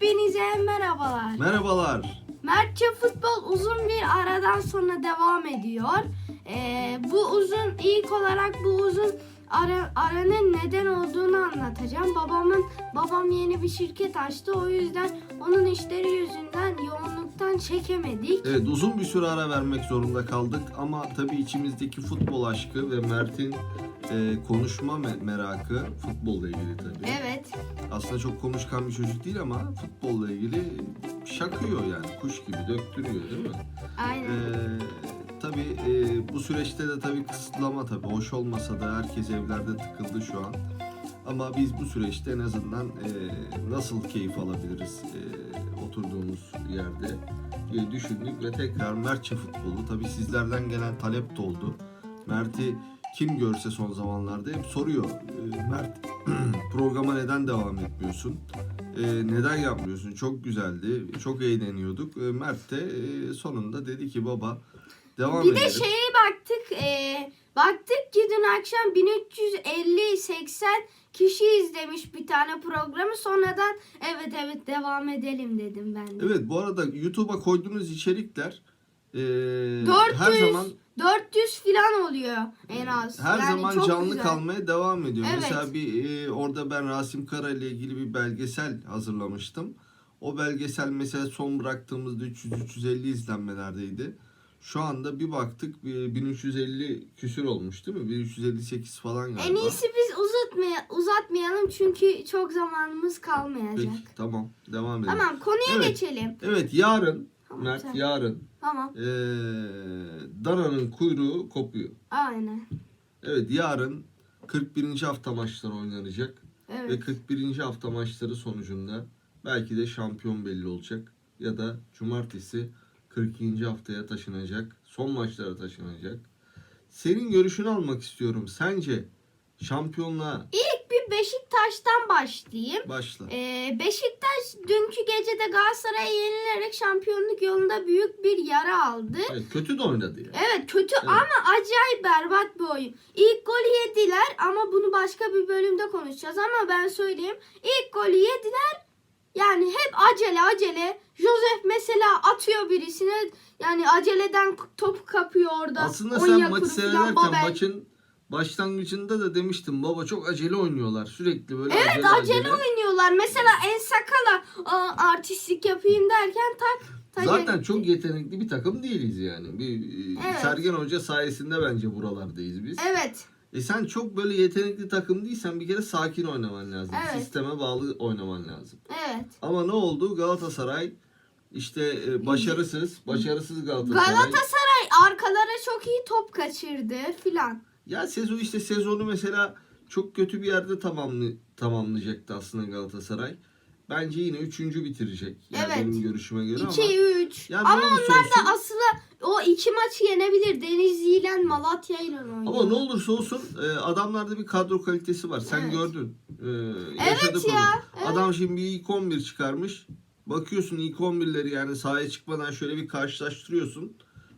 Hepinize merhabalar. Merhabalar. Mertçe Futbol uzun bir aradan sonra devam ediyor. Ee, bu uzun ilk olarak bu uzun ara, aranın neden olduğunu anlatacağım. Babamın babam yeni bir şirket açtı. O yüzden onun işleri yüzünden yoğunluktan çekemedik. Evet uzun bir süre ara vermek zorunda kaldık ama tabii içimizdeki futbol aşkı ve Mert'in e, konuşma me- merakı futbolla ilgili tabii. Evet. Aslında çok konuşkan bir çocuk değil ama futbolla ilgili şakıyor yani kuş gibi döktürüyor değil mi? Aynen. Ee, tabii e, bu süreçte de tabii kısıtlama tabii hoş olmasa da herkes evlerde tıkıldı şu an. Ama biz bu süreçte en azından e, nasıl keyif alabiliriz e, oturduğumuz yerde diye düşündük ve tekrar Mertçe futbolu tabii sizlerden gelen talep de oldu. Mert'i kim görse son zamanlarda hep soruyor. E, Mert programa neden devam etmiyorsun? E, neden yapmıyorsun? Çok güzeldi. Çok eğleniyorduk. E, Mert de e, sonunda dedi ki baba devam Bir edelim. de şeye baktık. e, baktık ki dün akşam 1350-80 kişi izlemiş bir tane programı. Sonradan evet evet devam edelim dedim ben de. Evet bu arada YouTube'a koyduğunuz içerikler e, 400 her zaman 400 falan oluyor en az. her Yani zaman canlı güzel. kalmaya devam ediyor. Evet. Mesela bir e, orada ben Rasim Kara ile ilgili bir belgesel hazırlamıştım. O belgesel mesela son bıraktığımızda 300-350 izlenmelerdeydi. Şu anda bir baktık e, 1350 küsür olmuş değil mi? 1358 falan galiba. En iyisi biz uzatmaya, uzatmayalım çünkü çok zamanımız kalmayacak. Peki tamam devam edelim. Tamam konuya Evet. geçelim. Evet yarın Tamam, Mert sen- yarın Tamam. e, Dana'nın kuyruğu kopuyor. Aynen. Evet yarın 41. hafta maçları oynanacak. Ve Evet. 41. hafta maçları sonucunda belki de şampiyon belli olacak. Ya da cumartesi 42. haftaya taşınacak. Son maçlara taşınacak. Senin görüşünü almak istiyorum. Sence şampiyonluğa İlk Beşiktaş'tan başlayayım. başla. Ee, Beşiktaş dünkü gecede Galatasaray'a yenilerek şampiyonluk yolunda büyük bir yara aldı. Evet, kötü de oynadı yani. Evet kötü ama acayip berbat bir oyun. İlk golü yediler ama bunu başka bir bölümde konuşacağız ama ben söyleyeyim. İlk golü yediler. Yani hep acele acele. Joseph mesela atıyor birisine. Yani aceleden topu kapıyor orada. Aslında sen maçı seyrederken maçın başlangıcında da demiştim baba çok acele oynuyorlar. Sürekli böyle Evet acele acele oynuyorlar. Mesela En Sakala aa, artistlik yapayım derken tak. tak Zaten çok yetenekli bir takım değiliz yani. Bir e, Evet. Sergen Hoca sayesinde bence buralardayız biz. Evet. E sen çok böyle yetenekli takım değilsen bir kere sakin oynaman lazım. Evet. Sisteme bağlı oynaman lazım. Evet. Ama ne oldu? Galatasaray işte e, başarısız, başarısız Galatasaray. Galatasaray arkalara çok iyi top kaçırdı filan. Ya sezon işte sezonu mesela çok kötü bir yerde tamamlı, tamamlayacaktı aslında Galatasaray. Bence yine üçüncü bitirecek. Yani Evet. benim görüşüme göre ama 2-3. Yani Ama onlar olsun- da aslında o iki maçı yenebilir. Denizli ile Malatya ile oynuyor. ama ne olursa olsun e, adamlarda bir kadro kalitesi var. Sen Evet. gördün. E, Evet ya, onu. evet. Adam şimdi bir ilk 11 çıkarmış. Bakıyorsun ilk 11'leri yani sahaya çıkmadan şöyle bir karşılaştırıyorsun.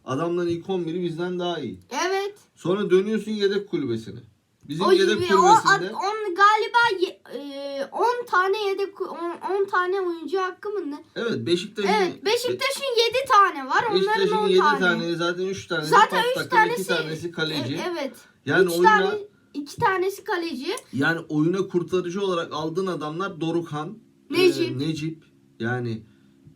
Adamların ilk 11'i bizden daha iyi. Evet. Sonra dönüyorsun yedek kulübesine. Bizim O yedek gibi o kulübesinde on, galiba ye- e, 10 tane yedek 10 tane oyuncu hakkı mı ne? evet Beşiktaş'ın Evet. Beşiktaş'ın 7 tane var. Onların Beşiktaş'ın 10 7 tane. tane. zaten 3 tanesi Zaten top 3 takım, tanesi 2 tanesi kaleci. E- evet. Yani 3 oyuna tane 2 tanesi kaleci. yani oyuna kurtarıcı olarak aldığın adamlar Dorukhan, Necip. e, Necip. Yani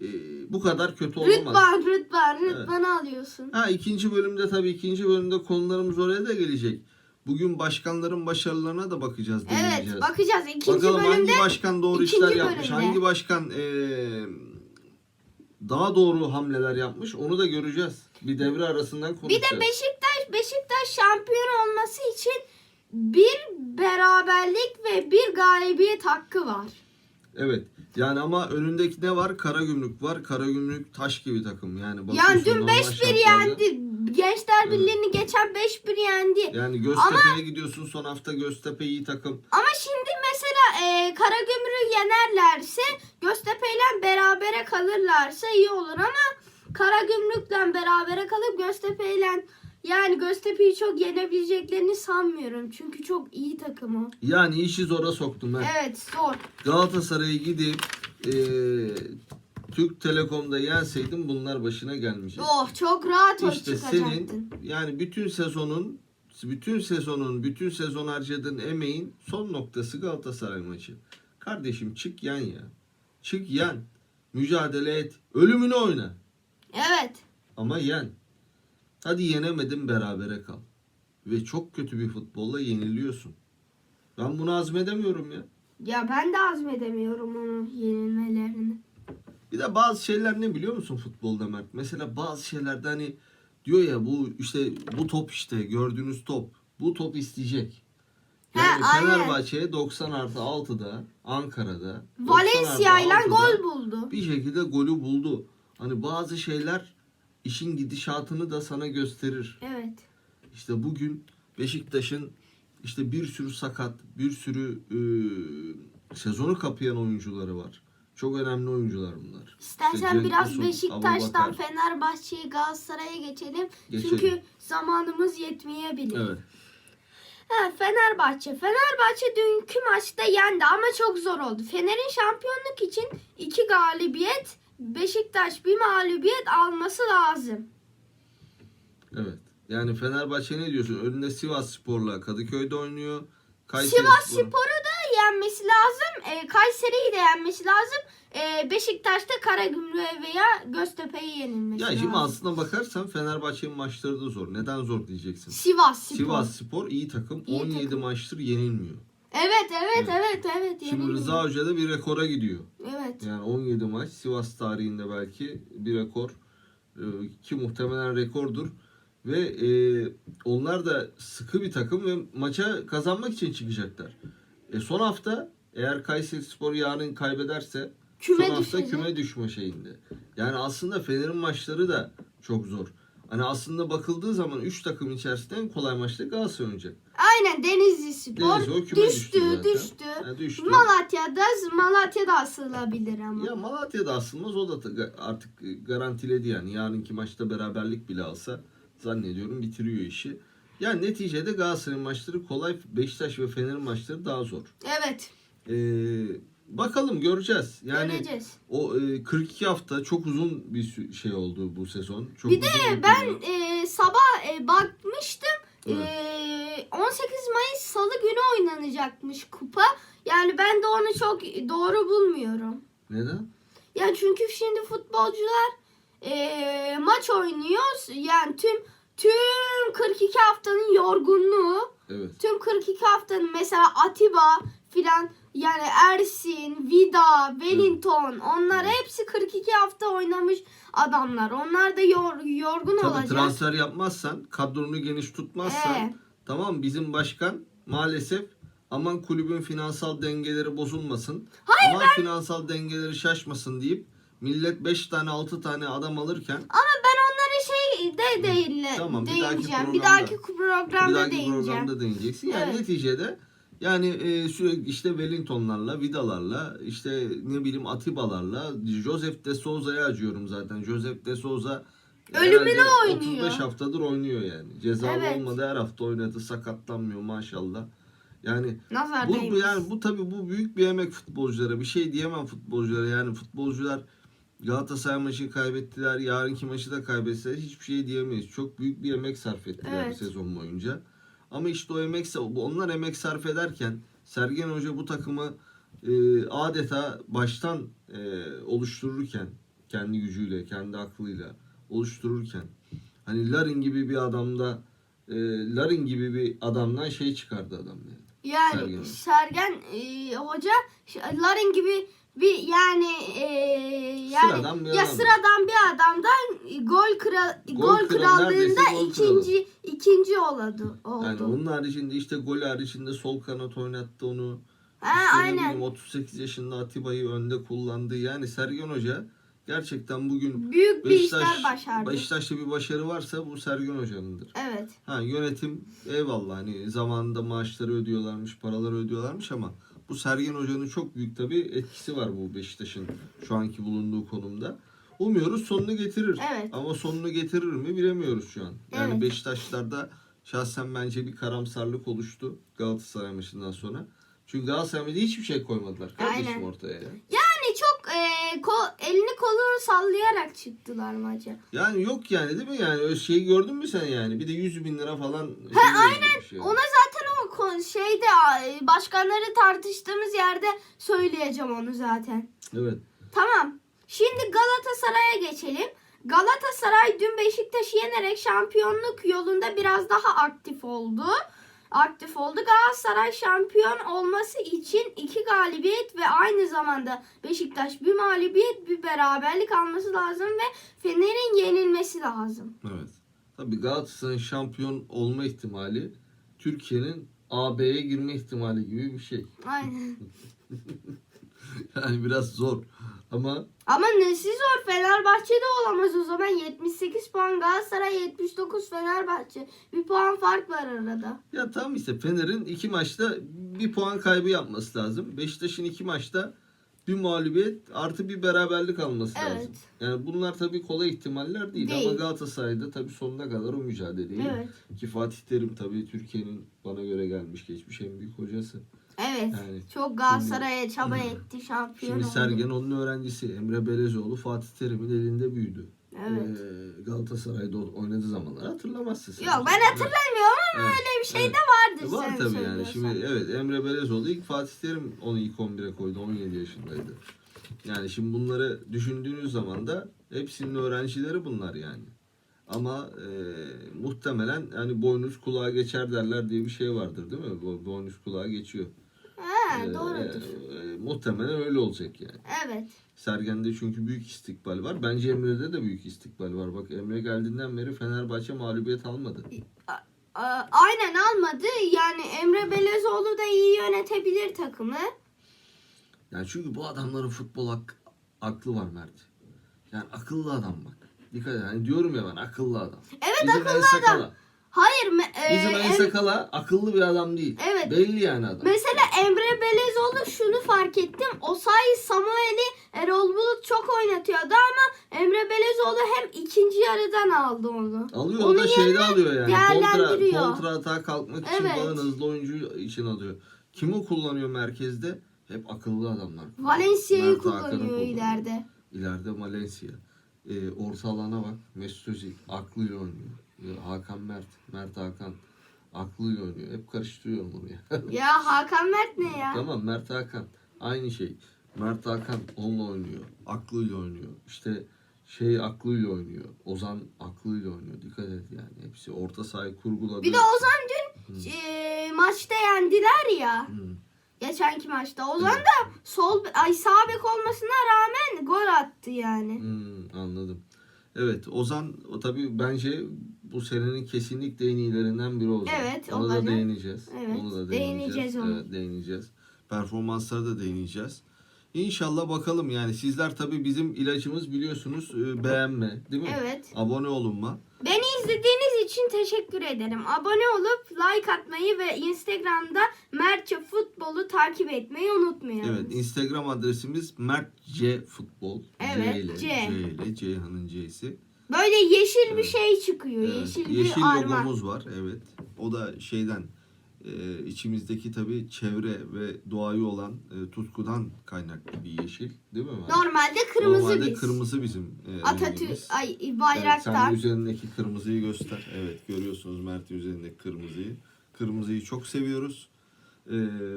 e, bu kadar kötü olamaz. Rıdvan, Rıdvan, Rıdvan'ı alıyorsun. Ha ikinci bölümde tabii ikinci bölümde konularımız oraya da gelecek. Bugün başkanların başarılarına da bakacağız, Evet, bakacağız. İkinci Bakalım bölümde hangi başkan doğru işler yapmış, bölümde. hangi başkan eee, daha doğru hamleler yapmış onu da göreceğiz. Bir devre arasından Bir konuşacağız. de Beşiktaş Beşiktaş şampiyon olması için bir beraberlik ve bir galibiyet hakkı var. Evet. Yani ama önündeki ne var? Karagümrük var. Karagümrük taş gibi takım. Yani Yani dün normal 5-1 şartlarda- yendi. Gençler Birliği'ni geçen 5-1 yendi. Yani Göztepe'ye gidiyorsun son hafta Göztepe iyi takım. Ama şimdi mesela e, Karagümrük'ü yenerlerse Göztepe ile berabere kalırlarsa iyi olur ama Karagümrük'le berabere kalıp Göztepe ile yani Göztepe'yi çok yenebileceklerini sanmıyorum. Çünkü çok iyi takım o. Yani işi zora soktum ben. Evet zor. Galatasaray'ı gidip eee, Türk Telekom'da yenseydim bunlar başına gelmeyecek. Oh çok rahat İşte çıkacaktın. senin yani bütün sezonun bütün sezonun bütün sezon harcadığın emeğin son noktası Galatasaray maçı. Kardeşim çık yen ya. Çık yen. Mücadele et. Ölümünü oyna. Evet. Ama yen. Hadi yenemedin berabere kal. Ve çok kötü bir futbolla yeniliyorsun. Ben bunu hazmedemiyorum ya. Ya ben de azmedemiyorum onun yenilmelerini. Bir de bazı şeyler ne biliyor musun futbolda Mert? Mesela bazı şeylerde hani diyor ya bu işte bu top işte gördüğünüz top. Bu top isteyecek. Yani aynen. Fenerbahçe 90 artı 6'da Ankara'da 90 Valencia ile 6'da gol buldu. Bir şekilde golü buldu. Hani bazı şeyler işin gidişatını da sana gösterir. Evet. İşte bugün Beşiktaş'ın işte bir sürü sakat, bir sürü e, sezonu kapayan oyuncuları var. Çok önemli oyuncular bunlar. İstersen İşte biraz Tosun, Beşiktaş'tan Abubakar. Fenerbahçe'yi Galatasaray'a geçelim. Geçelim. Çünkü zamanımız yetmeyebilir. Evet. Ha, Fenerbahçe. Fenerbahçe dünkü maçta yendi ama çok zor oldu. Fener'in şampiyonluk için iki galibiyet, Beşiktaş bir mağlubiyet alması lazım. Evet. Yani Fenerbahçe ne diyorsun? Önünde Sivas Spor'la Kadıköy'de oynuyor. Kayseri Sivas Spor- Spor'u da yenmesi lazım. E, Kayseri'yi de yenmesi lazım. E, Beşiktaş'ta Karagümrük'e veya Göztepe'yi yenilmesi Ya lazım. şimdi aslına bakarsan Fenerbahçe'nin maçları da zor. Neden zor diyeceksin. Sivas Spor. Sivas Spor iyi takım. İyi 17 takım. maçtır yenilmiyor. Evet evet Evet. evet. Şimdi yenilmiyor. Rıza Hoca da bir rekora gidiyor. Evet. Yani 17 maç Sivas tarihinde belki bir rekor Ee, ki muhtemelen rekordur. Ve e, onlar da sıkı bir takım ve maça kazanmak için çıkacaklar. E, son hafta eğer Kayseri Spor yarın kaybederse Küme son hafta düşecek. küme düşme şeyinde. Yani aslında Fener'in maçları da çok zor. Hani aslında bakıldığı zaman 3 takım içerisinde en kolay maçta Galatasaray oynayacak. Aynen Denizli Spor Denizli o düştü düştü zaten. düştü. Yani düştü. Malatya'da Malatya'da asılabilir ama. Ya Malatya'da asılmaz o da artık garantiledi yani. Yarınki maçta beraberlik bile alsa zannediyorum bitiriyor işi. Yani neticede Galatasaray'ın maçları kolay, Beşiktaş ve Fener'in maçları daha zor. Evet. Ee, bakalım göreceğiz. Yani göreceğiz. o e, 42 hafta çok uzun bir sü- şey oldu bu sezon. Çok Bir de uzun ben e, sabah e, bakmıştım. Evet. E, 18 Mayıs Salı günü oynanacakmış kupa. Yani ben de onu çok doğru bulmuyorum. Neden? Yani çünkü şimdi futbolcular e, maç oynuyor. Yani tüm tüm 42 haftanın yorgunluğu Evet. tüm 42 haftanın mesela Atiba filan yani Ersin, Vida, Wellington onlar hepsi 42 hafta oynamış adamlar. Onlar da yor, yorgun Tabii olacak. transfer yapmazsan, kadronu geniş tutmazsan Ee. tamam bizim başkan maalesef aman kulübün finansal dengeleri bozulmasın. aman finansal dengeleri şaşmasın deyip millet 5 tane 6 tane adam alırken Ama ben onlara şey de değil, Tamam, bir dahaki değineceğim. Bir dahaki programda bir dahaki değineceğim. programda değineceksin. Yani Evet. neticede yani e, sürekli işte Wellington'larla, Vida'larla, işte ne bileyim Atiba'larla, Joseph de Souza'ya acıyorum zaten. Joseph de Souza Ölümüne oynuyor. 35 haftadır oynuyor yani. Cezalı Evet. olmadı her hafta oynadı, sakatlanmıyor maşallah. Yani Nazar bu, bu değmesin. yani bu tabii bu büyük bir emek futbolculara. Bir şey diyemem futbolculara. Yani futbolcular Galatasaray maçı kaybettiler. Yarınki maçı da kaybetseler hiçbir şey diyemeyiz. Çok büyük bir emek sarf ettiler Evet. sezon boyunca. Ama işte o emek onlar emek sarf ederken Sergen Hoca bu takımı e, adeta baştan e, oluştururken kendi gücüyle, kendi aklıyla oluştururken hani Larin gibi bir adamda e, Larin gibi bir adamdan şey çıkardı adam yani. Yani Sergen Sergen, Hoca. e, Hoca Larin gibi bir yani e, yani Sıradan bir ya adam. sıradan bir adamdan gol kral Gol gol, krallığında gol ikinci ikinci oldu oldu. Yani onun haricinde işte gol haricinde sol kanat oynattı onu. ha, İşte ne aynen. bileyim 38 yaşında Atiba'yı önde kullandı. Yani Sergen Hoca gerçekten bugün Büyük bir Beşiktaş, işler başardı. Beşiktaş'ta bir başarı varsa bu Sergen Hoca'nındır. Evet. Ha yönetim eyvallah hani zamanında maaşları ödüyorlarmış, paraları ödüyorlarmış ama bu Sergen Hoca'nın çok büyük tabii etkisi var bu Beşiktaş'ın şu anki bulunduğu konumda. Umuyoruz sonunu getirir. Evet. Ama sonunu getirir mi bilemiyoruz şu an. Yani Evet. Beşiktaşlarda şahsen bence bir karamsarlık oluştu Galatasaray maçından sonra. Çünkü Galatasaray'da hiçbir şey koymadılar kardeşim Aynen. ortaya. ya. Yani çok e, kol, elini kolunu sallayarak çıktılar maça. Yani yok yani değil mi yani öyle şeyi gördün mü sen yani bir de 100 bin lira falan. He şey aynen. yani. Ona zaten şeyde başkanları tartıştığımız yerde söyleyeceğim onu zaten. Evet. Tamam. Şimdi Galatasaray'a geçelim. Galatasaray dün Beşiktaş'ı yenerek şampiyonluk yolunda biraz daha aktif oldu. Aktif oldu. Galatasaray şampiyon olması için iki galibiyet ve aynı zamanda Beşiktaş bir mağlubiyet bir beraberlik alması lazım ve Fener'in yenilmesi lazım. Evet. Tabii Galatasaray'ın şampiyon olma ihtimali Türkiye'nin AB'ye girme ihtimali gibi bir şey. Aynen. Yani biraz zor. Ama Ama nesi zor Fenerbahçe'de olamaz o zaman 78 puan Galatasaray 79 Fenerbahçe. Bir puan fark var arada. ya tam işte Fener'in iki maçta bir puan kaybı yapması lazım. Beşiktaş'ın iki maçta bir mağlubiyet artı bir beraberlik alması Evet. lazım. Yani bunlar tabii kolay ihtimaller değil, Değil. ama Galatasaray'da tabii sonuna kadar o mücadeleyi Evet. ki Fatih Terim tabii Türkiye'nin bana göre gelmiş geçmiş en büyük hocası. Evet. Yani Çok Galatasaray'a çaba etti şampiyon Şimdi oldu. Sergen onun öğrencisi. Emre Belezoğlu Fatih Terim'in elinde büyüdü. Evet. Ee, Galatasaray'da oynadığı zamanlar hatırlamazsın sen. Yok ben hatırlamıyorum ama Evet. öyle bir şey Evet. de vardır Var sen tabii yani. Şimdi evet Emre Belezoğlu ilk Fatih Terim onu ilk 11'e koydu. 17 yaşındaydı. Yani şimdi bunları düşündüğünüz zaman da hepsinin öğrencileri bunlar yani. Ama e, muhtemelen hani boynuz kulağa geçer derler diye bir şey vardır değil mi? Bo- Boynuz kulağa geçiyor. Ha, Ee, doğrudur. e, muhtemelen öyle olacak yani. Evet. Sergen'de çünkü büyük istikbal var. Bence Emre'de de büyük istikbal var. Bak Emre geldiğinden beri Fenerbahçe mağlubiyet almadı. A- Aynen almadı. Yani Emre Belezoğlu da iyi yönetebilir takımı. Yani çünkü bu adamların futbol ak- aklı var Mert. Yani akıllı adam bak. Dikkat et. Hani diyorum ya ben akıllı adam. Evet, Bizim akıllı adam. Hayır. me- e, Bizim El Em- Sakala akıllı bir adam değil. Evet. Belli yani adam. Mesela Emre Belezoğlu şunu fark ettim. Osayi Samuel'i Erol Bulut çok oynatıyordu ama Emre Belezoğlu hep ikinci yarıdan aldı onu. Alıyor o da şeyde yerine alıyor yani. Kontra, değerlendiriyor. kontra atağa kalkmak için Evet. falan hızlı oyuncu için alıyor. Kim o kullanıyor merkezde? Hep akıllı adamlar. Valencia'yı Mert Hakan'ı kullanıyor ileride. İleride Valencia. Ee, orta alana bak. Mesut Özil aklıyla oynuyor. Ee, Hakan Mert. Mert Hakan aklıyla oynuyor. Hep karıştırıyorum bunu ya. Ya Hakan Mert ne ya? tamam Mert Hakan. Aynı şey. Mert Hakan onunla oynuyor. Aklıyla oynuyor. İşte şey aklıyla oynuyor. Ozan aklıyla oynuyor. Dikkat et yani. Hepsi orta sahayı kurguladı. Bir de Ozan dün e, maçta yendiler ya. Hmm. Geçenki maçta. Ozan da sol ay sağ bek olmasına rağmen gol attı yani. Hmm, anladım. Evet Ozan o tabii bence bu senenin kesinlikle en iyilerinden biri olacak. Evet, Ona da olacak. değineceğiz. Evet, Onu da değineceğiz değineceğiz. ona. Evet, değineceğiz. Performanslara da değineceğiz. İnşallah bakalım yani sizler tabii bizim ilacımız biliyorsunuz e, beğenme değil mi? Evet. Abone olunma. Beni izlediğiniz için teşekkür ederim. Abone olup like atmayı ve Instagram'da Mertçe Futbol'u takip etmeyi unutmayın. Evet Instagram adresimiz Mert C Futbol. Evet, C ile, C. C ile Ceyhan'ın C'si. Böyle yeşil bir şey çıkıyor. Evet, Yeşil, yeşil bir arma. logomuz var. Evet. O da şeyden e, içimizdeki tabii çevre ve doğayı olan e, tutkudan kaynaklı bir yeşil, değil mi? Mert? Normalde kırmızı Normalde biz. kırmızı bizim e, Atatürk rengimiz. ay Evet, bayraktar. sen üzerindeki kırmızıyı göster. Evet görüyorsunuz Mert üzerindeki kırmızıyı. Kırmızıyı çok seviyoruz. E,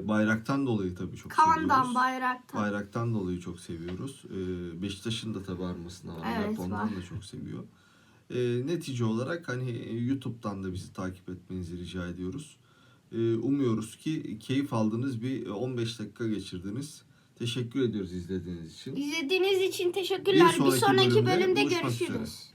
bayraktan dolayı tabii çok Kandan seviyoruz. bayraktar. Bayraktan dolayı çok seviyoruz. Ee, Beşiktaş'ın da tabii armasında var. Evet, Mert ondan var. da çok seviyor. Ee, netice olarak hani e, YouTube'dan da bizi takip etmenizi rica ediyoruz. Ee, umuyoruz ki keyif aldığınız bir e, 15 dakika geçirdiniz. Teşekkür ediyoruz izlediğiniz için. İzlediğiniz için teşekkürler. Bir sonraki, bölümde bölümde buluşmak üzere. görüşürüz.